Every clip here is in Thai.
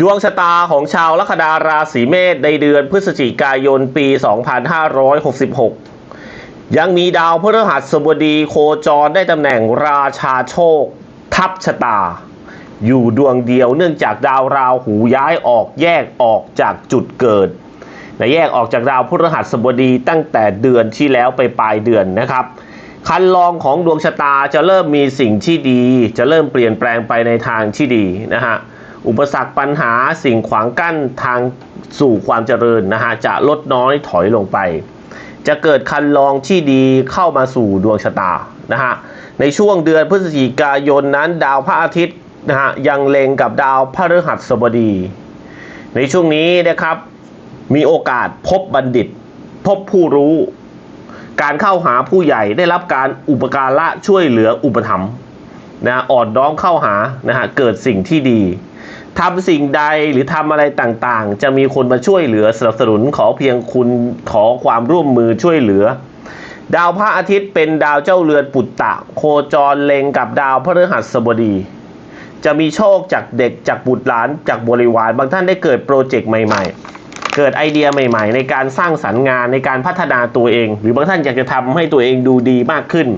ดวงชะตาของชาวลัคนาราศีเมษในเดือนพฤศจิกายนปี 2566 ยังมีดาวพฤหัสบดีโคจรได้ตำแหน่งราชาโชค ทับชะตา อยู่ดวงเดียวเนื่องจากดาวราหูย้ายออกแยกออกจากจุดเกิดนะแยกออกจากดาวพฤหัสบดีตั้งแต่เดือนที่แล้วไปปลายเดือนนะครับคันลองของดวงชะตาจะเริ่มมีสิ่งที่ดี จะเริ่มเปลี่ยนแปลงไปในทางที่ดีนะฮะ อุปสรรคปัญหาสิ่งขวางกั้นทางสู่ความเจริญนะฮะจะลดน้อยถอยลงไป จะเกิดคันลองที่ดีเข้ามาสู่ดวงชะตานะฮะในช่วงเดือนพฤศจิกายนนั้นดาวพระอาทิตย์นะฮะยังเล็งกับดาวพฤหัสบดี ในช่วงนี้นะครับมีโอกาสพบบัณฑิต พบผู้รู้ การเข้าหาผู้ใหญ่ได้รับการอุปการะช่วยเหลืออุปถัมภ์นะอ่อนน้อมเข้าหานะฮะเกิดสิ่งที่ดี ทำสิ่งใดหรือทำอะไรต่างๆ จะมีคนมาช่วยเหลือสนับสนุนขอเพียงคุณขอความร่วมมือช่วยเหลือ ดาวพระอาทิตย์เป็นดาวเจ้าเรือนปุตตะ โคจรเล็งกับดาวพฤหัสบดี จะมีโชคจากเด็กจากบุตรหลานจากบริวารบางท่านได้เกิดโปรเจกต์ใหม่ ๆ เกิดไอเดียใหม่ ๆ ในการสร้างสรรค์งานในการพัฒนาตัวเอง หรือบางท่านอยากจะทำให้ตัวเองดูดีมากขึ้น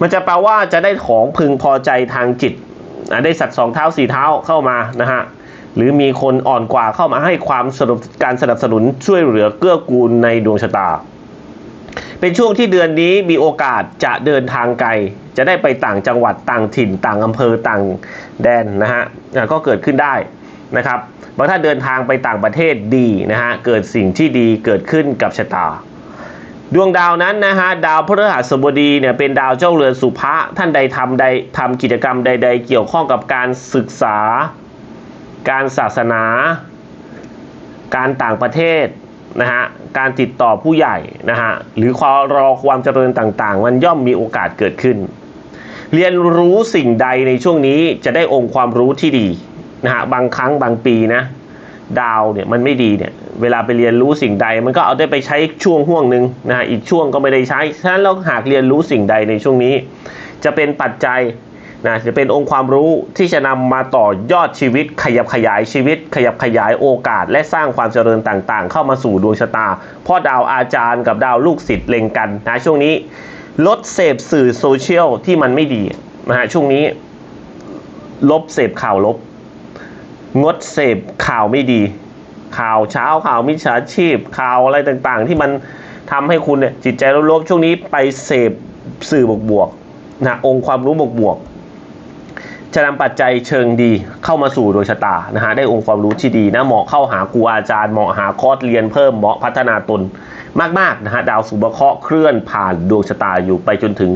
มันจะแปลว่าจะได้ของพึงพอใจทางจิต ได้สัตว์สองเท้าสี่เท้าเข้ามานะฮะหรือมีคนอ่อนกว่าเข้ามาให้ความสนับการสนับสนุนช่วยเหลือเกื้อกูลในดวงชะตา เป็นช่วงที่เดือนนี้มีโอกาสจะเดินทางไกล จะได้ไปต่างจังหวัดต่างถิ่นต่างอำเภอต่างแดนนะฮะอะก็เกิดขึ้นได้นะครับบางท่านเดินทางไปต่างประเทศดีนะฮะเกิดสิ่งที่ดีเกิดขึ้นกับชะตา ดวงดาวนั้นนะฮะดาวพฤหัสบดีเนี่ยเป็นดาวเจ้าเรือนสุภะท่านใดทำใดทำกิจกรรมใด ๆ เกี่ยวข้องกับการศึกษา การศาสนา การต่างประเทศนะฮะการติดต่อผู้ใหญ่นะฮะหรือความรอความเจริญต่างๆ มันย่อมมีโอกาสเกิดขึ้น เรียนรู้สิ่งใดในช่วงนี้จะได้องค์ความรู้ที่ดีนะฮะบางครั้งบางปีนะ ดาวเนี่ยมันไม่ดีเนี่ยเวลาไปเรียนรู้สิ่งใด มันก็เอาได้ไปใช้ช่วงห่วงหนึ่งนะฮะอีกช่วงก็ไม่ได้ใช้ฉะนั้นเราหากเรียนรู้สิ่งใดในช่วงนี้ จะเป็นปัจจัยนะจะเป็นองค์ความรู้ที่จะนำมาต่อยอดชีวิต ขยับขยายชีวิต ขยับขยายโอกาส และสร้างความเจริญต่างๆ เข้ามาสู่ดวงชะตาเพ่อดาวอาจารย์กับดาวลูกศิษย์เล็งกันนะช่วงนี้ ลดเสพสื่อโซเชียลที่มันไม่ดีนะฮะช่วงนี้ ลบเสพข่าวลบ งดเสพข่าวไม่ดี ข่าวเช้าข่าวมิจฉาชีพ ข่าวอะไรต่างๆ ที่มันทำให้คุณเนี่ยจิตใจลบๆช่วงนี้ไปเสพสื่อบวกๆนะองค์ความรู้บวกๆ จะนำปัจจัยเชิงดีเข้ามาสู่ดวงชะตานะฮะได้องค์ความรู้ที่ดีนะเหมาะเข้าหาครูอาจารย์เหมาะหาคอร์สเรียนเพิ่มเหมาะพัฒนาตนมากๆนะฮะดาวสุบเคราะห์เคลื่อนผ่านดวงชะตาอยู่ไปจนถึง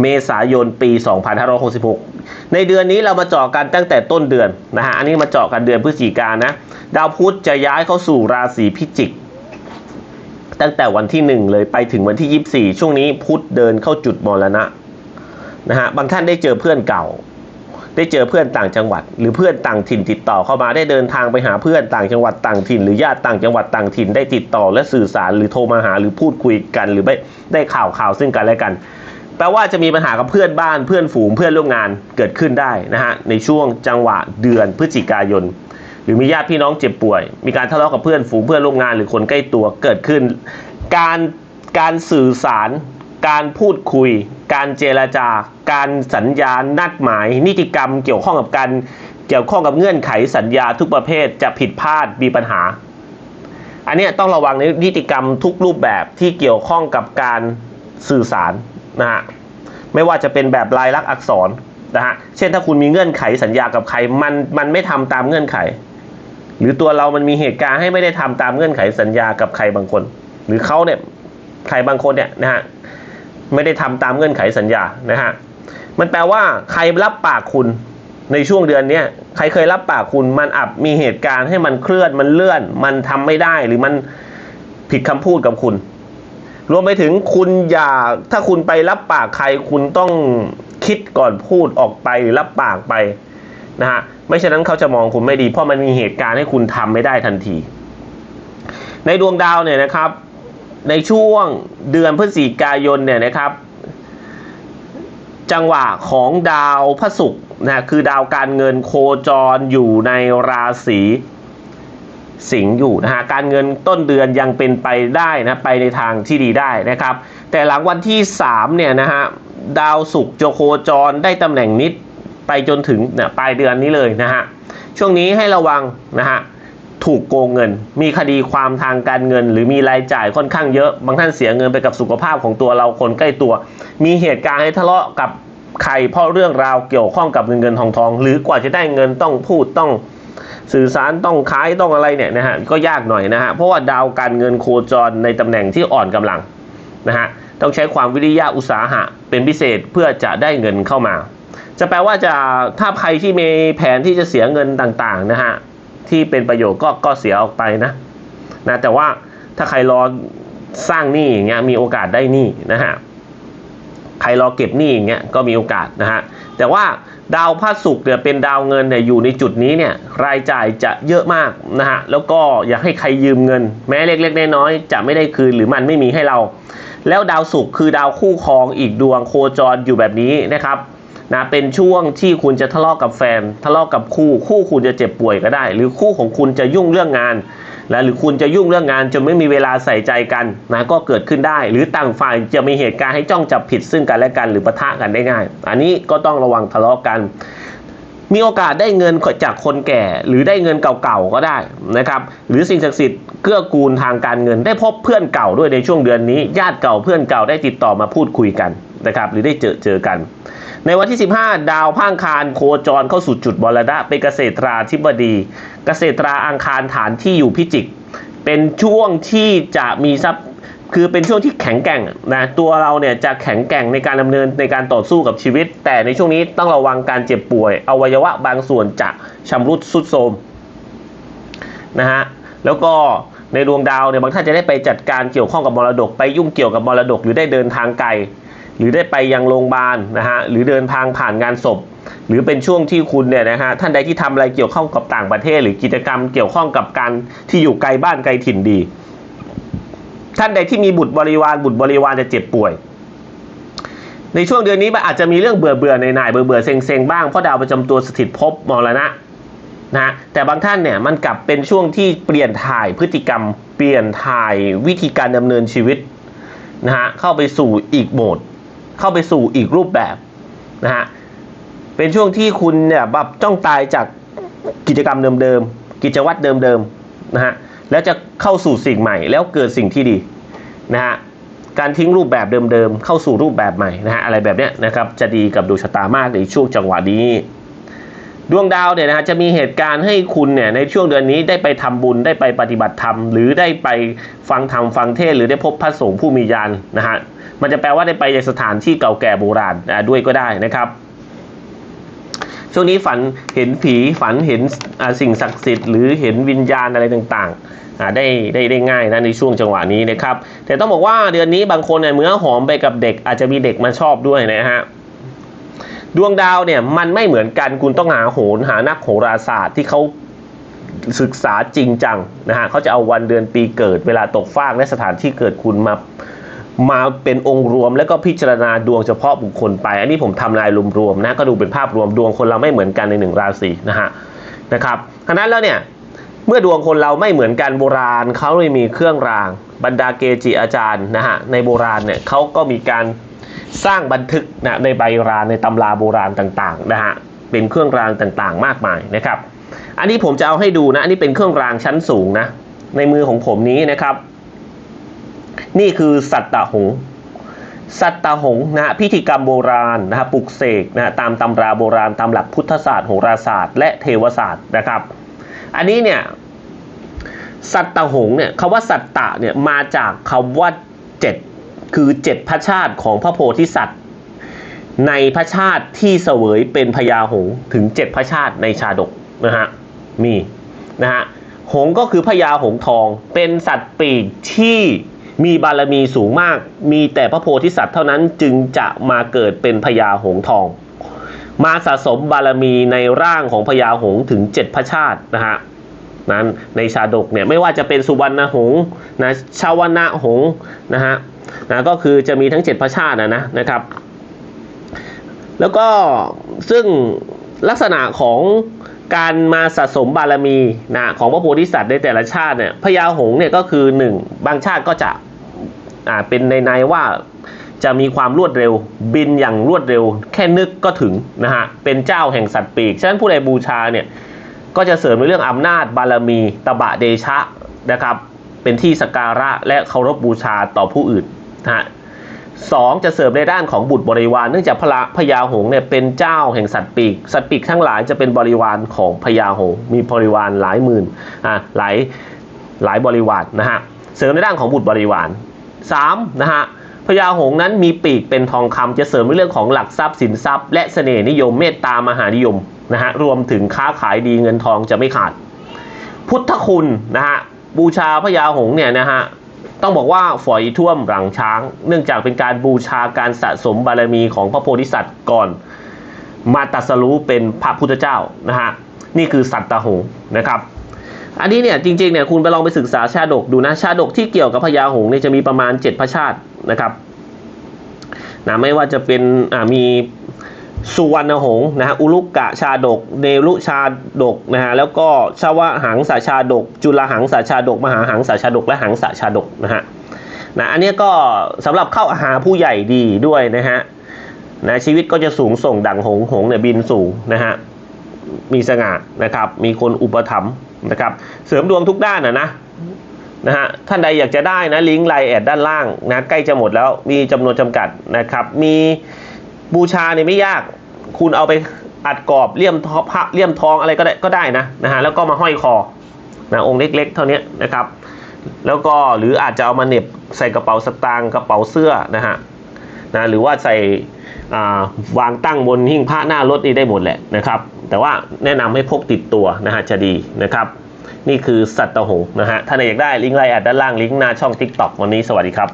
เมษายนปี 2566 ในเดือนนี้เรามาเจาะกันตั้งแต่ต้นเดือนนะฮะอันนี้มาเจาะกันเดือนพฤศจิกายนนะดาวพุธจะย้ายเข้าสู่ราศีพิจิกตั้งแต่วันที่ 1 เลยไปถึงวันที่ 24 ช่วงนี้พุธเดินเข้าจุดมรณะนะฮะบางท่านได้เจอเพื่อนเก่า ได้เจอเพื่อนต่างจังหวัด หรือเพื่อนต่างถิ่นติดต่อเข้ามาได้เดินทางไปหาเพื่อนต่างจังหวัดต่างถิ่น หรือญาติต่างจังหวัดต่างถิ่นได้ติดต่อและสื่อสารหรือโทรมาหาหรือพูดคุยกัน หรือไม่ได้ข่าวข่าวซึ่งกันและกันแปลว่าจะมีปัญหากับเพื่อนบ้านเพื่อนฝูงเพื่อนร่วมงานเกิดขึ้นได้นะฮะในช่วงจังหวะเดือนพฤศจิกายน หรือมีญาติพี่น้องเจ็บป่วย มีการทะเลาะกับเพื่อนฝูงเพื่อนร่วมงาน หรือคนใกล้ตัวเกิดขึ้น การการสื่อสารการพูดคุย การเจรจาการสัญญานัดหมาย นิติกรรมเกี่ยวข้องกับการเกี่ยวข้องกับเงื่อนไขสัญญาทุกประเภทจะผิดพลาดมีปัญหา อันนี้ต้องระวังในนิติกรรมทุกรูปแบบที่เกี่ยวข้องกับการสื่อสารนะฮะไม่ว่าจะเป็นแบบลายลักษณ์อักษรนะฮะเช่นถ้าคุณมีเงื่อนไขสัญญากับใครมันมันไม่ทำตามเงื่อนไข หรือตัวเรามันมีเหตุการณ์ให้ไม่ได้ทำตามเงื่อนไขสัญญากับใครบางคน หรือเขาเนี่ยใครบางคนเนี่ยนะฮะ ไม่ได้ทำตามเงื่อนไขสัญญานะฮะมันแปลว่าใครรับปากคุณในช่วงเดือนนี้ใครเคยรับปากคุณมันอับมีเหตุการณ์ให้มันเคลื่อนมันเลื่อน มันทำไม่ได้หรือมันผิดคำพูดกับคุณ รวมไปถึงคุณอย่าถ้าคุณไปรับปากใครคุณต้องคิดก่อนพูดออกไปหรือรับปากไปนะฮะไม่ฉะนั้นเขาจะมองคุณไม่ดี เพราะมันมีเหตุการณ์ให้คุณทำไม่ได้ทันที ในดวงดาวเนี่ยนะครับ ในช่วงเดือนพฤศจิกายนเนี่ยนะครับ จังหวะของดาวพระศุกร์นะคือดาวการเงินโคจรอยู่ในราศีสิงห์อยู่นะฮะการเงินต้นเดือนยังเป็นไปได้นะไปในทางที่ดีได้นะครับ แต่หลังวันที่3เนี่ยนะฮะดาวศุกร์จะโคจรได้ตำแหน่งนิดไปจนถึงเนี่ยปลายเดือนนี้เลยนะฮะช่วงนี้ให้ระวังนะฮะ ถูกโกงเงิน มีคดีความทางการเงิน หรือมีรายจ่ายค่อนข้างเยอะ บางท่านเสียเงินไปกับสุขภาพของตัวเราคนใกล้ตัว มีเหตุการณ์ให้ทะเลาะกับใครเพราะเรื่องราวเกี่ยวข้องกับเงินเงินทองทองหรือกว่าจะได้เงินต้องพูดต้องสื่อสารต้องขายต้องอะไรเนี่ยนะฮะก็ยากหน่อยนะฮะเพราะว่าดาวการเงินโคจรในตำแหน่งที่อ่อนกำลังนะฮะต้องใช้ความวิริยะอุตสาหะ เป็นพิเศษเพื่อจะได้เงินเข้ามา จะแปลว่าจะถ้าใครที่มีแผนที่จะเสียเงินต่างๆนะฮะ ที่เป็นประโยชน์ก็ก็เสียออกไปนะนะแต่ว่าถ้าใครรอสร้างหนี้อย่างเงี้ยมีโอกาสได้หนี้นะฮะใครรอเก็บหนี้อย่างเงี้ยก็มีโอกาสนะฮะแต่ว่าดาวพระศุกร์เนี่ยเป็นดาวเงินเนี่ยอยู่ในจุดนี้เนี่ยรายจ่ายจะเยอะมากนะฮะแล้วก็อยากให้ใครยืมเงิน แม้เล็กๆน้อยๆจะไม่ได้คืนหรือมันไม่มีให้เรา แล้วดาวศุกร์คือดาวคู่ครองอีกดวงโคจรอยู่แบบนี้นะครับ นะเป็นช่วงที่คุณจะทะเลาะกับแฟน ทะเลาะกับคู่ คู่คุณจะเจ็บป่วยก็ได้ หรือคู่ของคุณจะยุ่งเรื่องงานและหรือคุณจะยุ่งเรื่องงานจนไม่มีเวลาใส่ใจกันนะก็เกิดขึ้นได้ หรือต่างฝ่ายจะมีเหตุการณ์ให้จ้องจับผิดซึ่งกันและกันหรือปะทะกันได้ง่าย อันนี้ก็ต้องระวังทะเลาะกัน มีโอกาสได้เงินจากคนแก่ หรือได้เงินเก่าๆก็ได้นะครับ หรือสิ่งศักดิ์สิทธิ์เกื้อกูลทางการเงินได้พบเพื่อนเก่าด้วยในช่วงเดือนนี้ ญาติเก่าเพื่อนเก่าได้ติดต่อมาพูดคุยกันนะครับ หรือได้เจอเจอกัน ในวันที่ 15 ดาวพางคารโคจรเข้าสู่จุดบรณะเป็นเกษตราธิบดี เกษตราอังคารฐานที่อยู่พิจิก เป็นช่วงที่จะมีทรัพย์คือเป็นช่วงที่แข็งแกร่งนะตัวเราเนี่ยจะแข็งแกร่งในการดำเนินในการต่อสู้กับชีวิต แต่ในช่วงนี้ต้องระวังการเจ็บป่วย อวัยวะบางส่วนจะชำรุดสุดโทรมนะฮะแล้วก็ในดวงดาวเนี่ยบางท่านจะได้ไปจัดการเกี่ยวข้องกับมรดก ไปยุ่งเกี่ยวกับมรดกหรือได้เดินทางไกล หรือได้ไปยังโรงพยาบาลนะฮะหรือเดินทางผ่านงานศพ หรือเป็นช่วงที่คุณเนี่ยนะฮะท่านใดที่ทำอะไรเกี่ยวข้องกับต่างประเทศ หรือกิจกรรมเกี่ยวข้องกับการที่อยู่ไกลบ้านไกลถิ่นดี ท่านใดที่มีบุตรบริวารบุตรบริวารจะเจ็บป่วย ในช่วงเดือนนี้มันอาจจะมีเรื่องเบื่อเบื่อในหน่ายเบื่อเบื่อเซ็งเซ็งบ้างเพราะดาวประจำตัวสถิตภพมรณะนะฮะแต่บางท่านเนี่ยมันกลับเป็นช่วงที่เปลี่ยนถ่ายพฤติกรรม เปลี่ยนถ่ายวิธีการดำเนินชีวิตนะฮะเข้าไปสู่อีกโหมด เข้าไปสู่อีกรูปแบบนะฮะเป็นช่วงที่คุณเนี่ยแบบจ้องตายจากกิจกรรมเดิมๆกิจวัตรเดิมๆนะฮะแล้วจะเข้าสู่สิ่งใหม่ แล้วเกิดสิ่งที่ดีนะฮะการทิ้งรูปแบบเดิมๆเข้าสู่รูปแบบใหม่นะฮะอะไรแบบเนี้ยนะครับจะดีกับดวงชะตามากในช่วงจังหวะนี้ดวงดาวเนี่ยนะฮะจะมีเหตุการณ์ให้คุณเนี่ยในช่วงเดือนนี้ได้ไปทำบุญได้ไปปฏิบัติธรรม หรือได้ไปฟังธรรมฟังเทศหรือได้พบพระสงฆ์ผู้มีญาณนะฮะ มันจะแปลว่าได้ไปในสถานที่เก่าแก่โบราณด้วยก็ได้นะครับช่วงนี้ฝันเห็นผีฝันเห็นสิ่งศักดิ์สิทธิ์หรือเห็นวิญญาณอะไรต่างๆได้ได้ได้ง่ายนะในช่วงจังหวะนี้นะครับ แต่ต้องบอกว่าเดือนนี้บางคนเนี่ยเมื่อหอมไปกับเด็กอาจจะมีเด็กมาชอบด้วยนะฮะดวงดาวเนี่ยมันไม่เหมือนกันคุณต้องหาโหนหานักโหราศาสตร์ที่เขาศึกษาจริงจังนะฮะเขาจะเอาวันเดือนปีเกิดเวลาตกฟากและสถานที่เกิดคุณมา มาเป็นองค์รวมแล้วก็พิจารณาดวงเฉพาะบุคคลไป อันนี้ผมทำนายรวมๆนะก็ดูเป็นภาพรวมดวงคนเราไม่เหมือนกันในหนึ่งราศีนะฮะนะครับฉะนั้นแล้วเนี่ยเมื่อดวงคนเราไม่เหมือนกันโบราณเขาเลยมีเครื่องราง บรรดาเกจิอาจารย์นะฮะในโบราณเนี่ยเขาก็มีการสร้างบันทึกนะในใบรานในตำราโบราณต่างๆนะฮะเป็นเครื่องรางต่างๆ มากมายนะครับ อันนี้ผมจะเอาให้ดูนะอันนี้เป็นเครื่องรางชั้นสูงนะในมือของผมนี้นะครับ นี่คือสัตตหงส์สัตตหงส์นะฮะพิธีกรรมโบราณนะฮะปลุกเสกนะฮะตามตำราโบราณตามหลักพุทธศาสตร์โหราศาสตร์ และเทวศาสตร์นะครับ อันนี้เนี่ยสัตตหงส์เนี่ยคำว่าสัตตะเนี่ยมาจากคำว่าเจ็ดคือเจ็ดพระชาติของพระโพธิสัตว์ในพระชาติที่เสวยเป็นพญาหงส์ถึงเจ็ดพระชาติในชาดกนะฮะมีนะฮะหงส์ก็คือพญาหงส์ทองเป็นสัตว์ปีกที่ มีบารมีสูงมาก มีแต่พระโพธิสัตว์เท่านั้นจึงจะมาเกิดเป็นพญาหงทอง มาสะสมบารมีในร่างของพญาหงถึงเจ็ดพระชาตินะฮะนั้นในชาดกเนี่ยไม่ว่าจะเป็นสุวรรณหงนะชาวนะหงนะฮะนะก็คือจะมีทั้งเจ็ดพระชาตินะนะนะครับ แล้วก็ซึ่งลักษณะของการมาสะสมบารมีนะของพระโพธิสัตว์ในแต่ละชาติเนี่ยพญาหงเนี่ยก็คือหนึ่งบางชาติก็จะ อ่าเป็นในในว่าจะมีความรวดเร็วบินอย่างรวดเร็ว แค่นึกก็ถึงนะฮะเป็นเจ้าแห่งสัตว์ปีก ฉะนั้นผู้ใดบูชาเนี่ยก็จะเสริมในเรื่องอำนาจบารมีตบะเดชะนะครับ เป็นที่สกการะและเคารพบูชาต่อผู้อื่นนะฮะสองจะเสริมในด้านของบุตรบริวารเนื่องจากพระพญาหงเนี่ยเป็นเจ้าแห่งสัตว์ปีก สัตว์ปีกทั้งหลายจะเป็นบริวารของพญาหงมีบริวารหลายหมื่นอ่าหลายหลายบริวารนะฮะเสริมในด้านของบุตรบริวาร สามนะฮะพญาหงนั้นมีปีกเป็นทองคำจะเสริมในเรื่องของหลักทรัพย์สินทรัพย์ และเสน่ห์นิยมเมตตามหานิยมนะฮะรวมถึงค้าขายดีเงินทองจะไม่ขาด พุทธคุณนะฮะบูชาพญาหงเนี่ยนะฮะต้องบอกว่าฝอยท่วมหลังช้าง เนื่องจากเป็นการบูชาการสะสมบารมีของพระโพธิสัตว์ก่อน มาตัสรู้เป็นพระพุทธเจ้านะฮะนี่คือสัตตหงนะครับ อันนี้เนี่ยจริงๆเนี่ยคุณไปลองไปศึกษาชาดกดูนะชาดกที่เกี่ยวกับพญาหงส์เนี่ยจะมีประมาณ 7 พระชาตินะครับนะไม่ว่าจะเป็นอ่ามีสุวรรณหงส์นะฮะอุลุกกะชาดก เนรุชาดกนะฮะแล้วก็ชาวหังสาชาดก จุลหังสาชาดก มหาหังสาชาดก และหังสาชาดกนะฮะนะอันนี้ก็สำหรับเข้าหาผู้ใหญ่ดีด้วยนะฮะนะชีวิตก็จะสูงส่งดังหงหงเนี่ยบินสูงนะฮะ มีสง่านะครับ มีคนอุปถัมภ์นะครับ เสริมดวงทุกด้านนะนะนะฮะท่านใดอยากจะได้นะลิงก์ไลน์แอดด้านล่างนะใกล้จะหมดแล้วมีจำนวนจำกัดนะครับ มีบูชาเนี่ยไม่ยาก คุณเอาไปอัดกรอบเลี่ยมทองพระเลี่ยมทองอะไรก็ได้ก็ได้นะนะฮะแล้วก็มาห้อยคอนะองค์เล็ก ๆ เท่านี้นะครับ แล้วก็หรืออาจจะเอามาเน็บใส่กระเป๋าสตางค์กระเป๋าเสื้อนะฮะนะหรือว่าใส่ วางตั้งบนหิ้งพระหน้ารถนี่ได้หมดแหละนะครับ แต่ว่าแนะนำให้พกติดตัวนะฮะจะดีนะครับ นี่คือสัตว์หงส์นะฮะถ้าใครอยากได้ลิงก์ไลน์อัดด้านล่างลิงก์หน้าช่อง TikTok วันนี้สวัสดีครับ